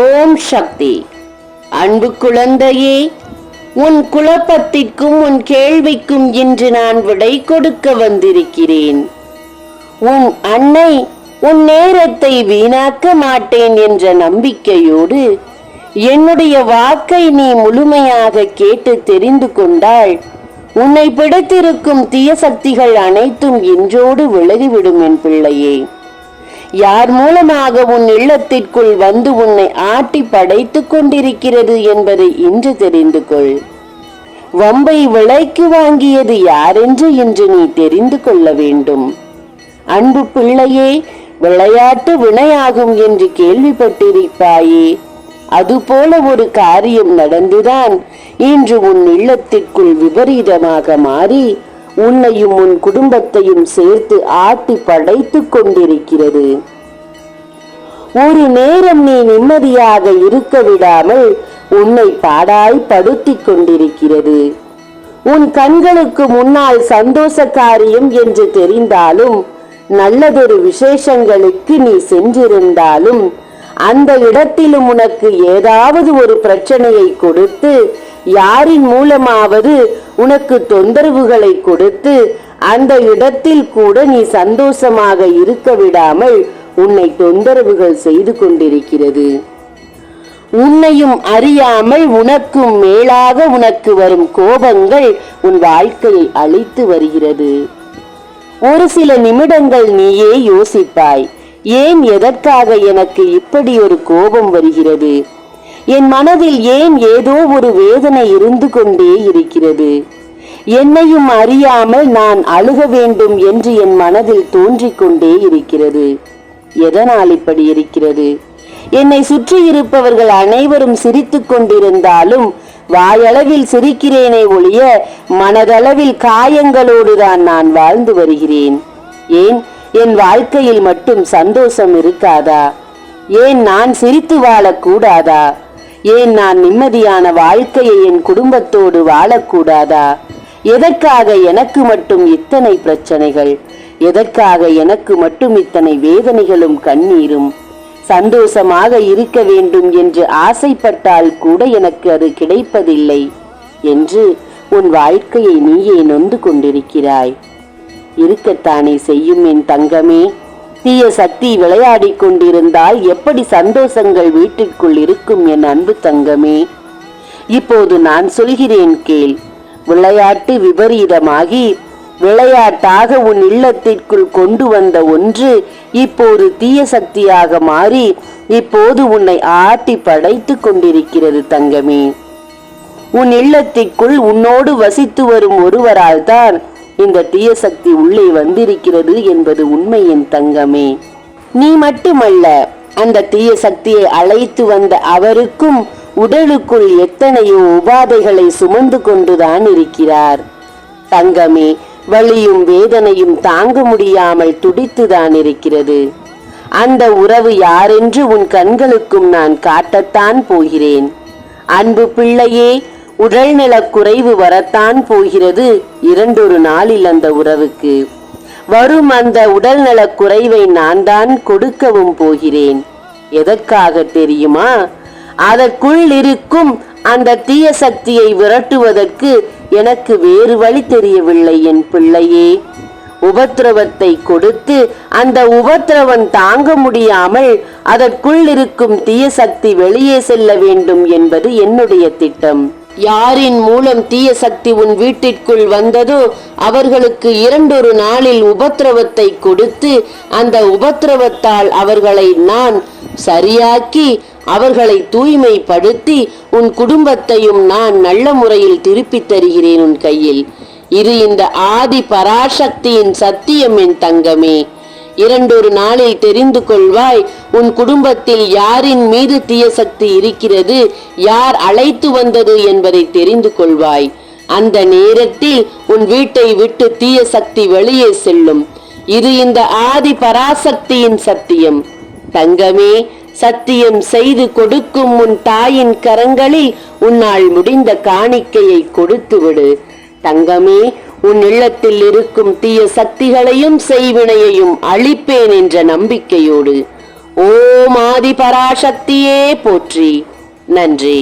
ஓம் சக்தி. அன்பு குழந்தையே உன் குழப்பத்திற்கும் உன் கேள்விக்கும் இன்று நான் விடை கொடுக்க வந்திருக்கிறேன். உன் அன்னை உன் நேரத்தை வீணாக்க மாட்டேன் என்ற நம்பிக்கையோடு என்னுடைய வாக்கை நீ முழுமையாக கேட்டு தெரிந்து கொண்டால் உன்னை பிடித்திருக்கும் தீய சக்திகள் அனைத்தும் இன்றோடு விலகிவிடும் என் பிள்ளையே. யார் மூலமாக உன் இல்லத்திற்குள் வந்து உன்னை ஆட்டி படைத்துக் கொண்டிருக்கிறது என்பதை இன்று தெரிந்து கொள். வம்பை விலைக்கு வாங்கியது யாரென்று இன்று நீ தெரிந்து கொள்ள வேண்டும். அன்பு பிள்ளையே விளையாட்டு வினையாகும் என்று கேள்விப்பட்டிருப்பாயே. அதுபோல ஒரு காரியம் நடந்துதான் இன்று உன் இல்லத்திற்குள் விபரீதமாக மாறி உன்னையும் உன் குடும்பத்தையும் சேர்த்து ஆட்டி படைத்துக் கொண்டிருக்கிறது. ஒரு நேரம் நீ நிம்மதியாக இருக்க விடாமல் உன்னை பாடாய் படுத்திக் கொண்டிருக்கிறது. உன் கண்களுக்கு முன்னால் சந்தோஷ காரியம் என்று தெரிந்தாலும் நல்லதொரு விசேஷங்களுக்கு நீ சென்றிருந்தாலும் அந்த இடத்திலும் உனக்கு ஏதாவது ஒரு பிரச்சனையை கொடுத்து யாரின் மூலமாவது உனக்கு தொந்தரவுகளை கொடுத்து அந்த இடத்தில் கூட நீ சந்தோஷமாக இருக்க விடாமல் உன்னை தொந்தரவுகள் செய்து கொண்டிருக்கிறது. உன்னையும் அறியாமல் உனக்கும் மேலாக உனக்கு வரும் கோபங்கள் உன் வாழ்க்கையை அழித்து வருகிறது. ஒரு சில நிமிடங்கள் நீயே யோசிப்பாய் ஏன் எதற்காக எனக்கு இப்படி ஒரு கோபம் வருகிறது? என் மனதில் ஏன் ஏதோ ஒரு வேதனை இருந்து கொண்டே இருக்கிறது? என்னையும் அறியாமல் நான் அழுக வேண்டும் என்று என் மனதில் தோன்றிக் கொண்டே இருக்கிறது. எதனால் இப்படி இருக்கிறது? என்னை சுற்றி இருப்பவர்கள் அனைவரும் சிரித்துக் கொண்டிருந்தாலும் வாயளவில் சிரிக்கிறேனே ஒழிய மனதளவில் காயங்களோடு தான் நான் வாழ்ந்து வருகிறேன். ஏன்? என் வாழ்க்கையில் மட்டும் சந்தோஷம் இருக்காதா? ஏன் நான் சிரித்து வாழக்கூடாதா? ஏன் நான் நிம்மதியான வாழ்க்கையை என் குடும்பத்தோடு வாழக்கூடாதா? எதற்காக எனக்கு மட்டும் இத்தனை பிரச்சனைகள்? எதற்காக எனக்கு மட்டும் இத்தனை வேதனைகளும் கண்ணீரும்? சந்தோஷமாக இருக்க வேண்டும் என்று ஆசைப்பட்டால் கூட எனக்கு அது கிடைப்பதில்லை என்று உன் வாழ்க்கையை நீயே நொந்து கொண்டிருக்கிறாய். இருக்கத்தானே செய்யும் என் தங்கமே? தீய சக்தி விளையாடி கொண்டிருந்தால் எப்படி சந்தோஷங்கள் வீட்டிற்குள் இருக்கும் என் அன்பு தங்கமே? இப்போது நான் சொல்கிறேன் கேள். விளையாட்டு விபரீதமாகி விளையாட்டாக உன் இல்லத்திற்குள் கொண்டு வந்த ஒன்று இப்போது தீய சக்தியாக மாறி இப்போது உன்னை ஆட்டி படைத்துக் கொண்டிருக்கிறது தங்கமே. உன் இல்லத்திற்குள் உன்னோடு வசித்து வரும் ஒருவரால் தான் இந்த தீய சக்தி உள்ளே வந்திருக்கிறது என்பது உண்மையின் தங்கமே. நீ மட்டுமல்ல அந்த தீய சக்தியை அழைத்து வந்த அவருக்கும் உடலுக்குள் எத்தனையோ உபாதைகளை சுமந்து கொண்டுதான் இருக்கிறார். தங்கமே வலியும் வேதனையும் தாங்க முடியாமல் துடித்துதான் இருக்கிறது. அந்த உறவு யாரென்று உன் கண்களுக்கும் நான் காட்டத்தான் போகிறேன். அன்பு பிள்ளையே உடல்நலக் குறைவு வரத்தான் போகிறது. இரண்டொரு நாளில் அந்த உறவுக்கு. வரும் அந்த உடல்நலக் குறைவை நான் தான் கொடுக்கவும் போகிறேன். எதற்காக தெரியுமா? அதற்குள் இருக்கும் அந்த தீய சக்தியை விரட்டுவதற்கு எனக்கு வேறு வழி தெரியவில்லை என் பிள்ளையே. உபத்திரவத்தை கொடுத்து அந்த உபத்திரவன் தாங்க முடியாமல் அதற்குள் இருக்கும் தீய சக்தி வெளியே செல்ல வேண்டும் என்பது என்னுடைய திட்டம். யாரின் மூலம் தீய சக்தி உன் வீட்டிற்குள் வந்ததோ அவர்களுக்கு இரண்டொரு நாளில் உபத்திரவத்தை கொடுத்து அந்த உபத்திரவத்தால் அவர்களை நான் சரியாக்கி அவர்களை தூய்மைப்படுத்தி உன் குடும்பத்தையும் நான் நல்ல முறையில் திருப்பித் தருகிறேன் உன் கையில். இது இந்த ஆதி பராசக்தியின் சத்தியம் என் தங்கமே. இரண்டொரு நாளில் தெரிந்து கொள்வாய் உன் குடும்பத்தில் யாரின் மீது தீய சக்தி இருக்கிறது யார் அழைத்து வந்தது என்பதை தெரிந்து கொள்வாய். அந்த நேரத்தில் உன் வீட்டை விட்டு தீய சக்தி வெளியே செல்லும். இது இந்த ஆதி பராசக்தியின் சத்தியம். தங்கமே சத்தியம் செய்து கொடுக்கும் உன் தாயின் கரங்களில் உன்னால் முடிந்த காணிக்கையை கொடுத்து விடு தங்கமே உன் இல்லத்தில் இருக்கும் தீய சக்திகளையும் செய்வினையையும் அழிப்பேன் என்ற நம்பிக்கையோடு ஓம் ஆதி பராசக்தியே போற்றி. நன்றி.